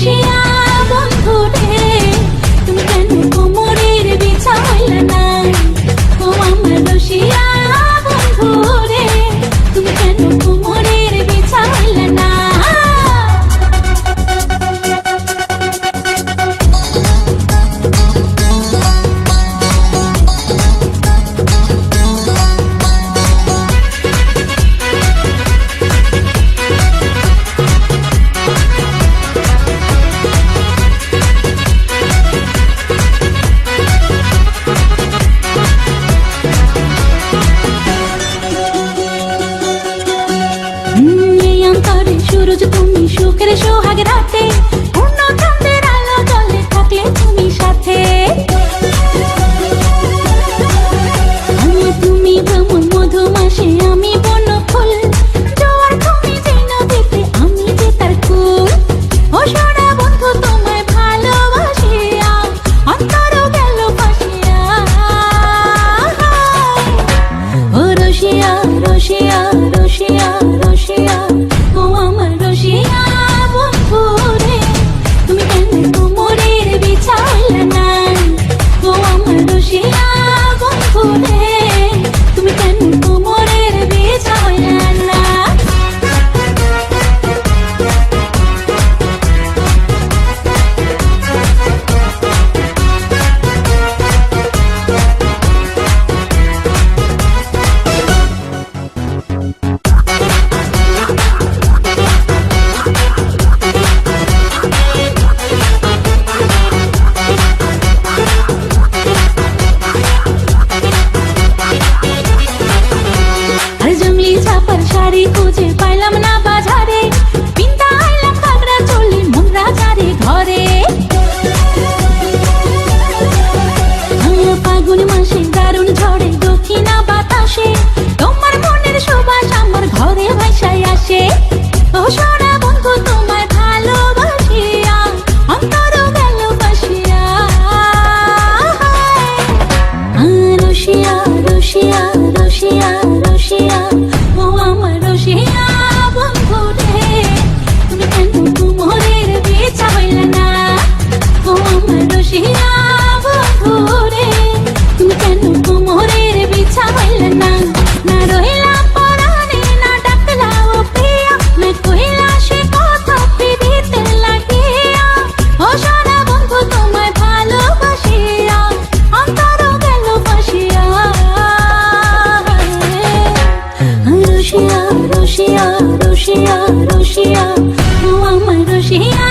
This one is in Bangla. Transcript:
she. Out. Gonna show how get out. রূপার শাড়ি খুঁজে পাইলাম না বাজারে। পিন্তা আইলাম কাকড়া চারে ঘরে। ফাগুন মাসে দারুণ ঝড়ে, দক্ষিণা বাতাসে। তোমার মনের সুবাস আমার ঘরে ভাইসায় আসে। ও রুশিয়া রুশিয়া রুশিয়া আমার রুশিয়া।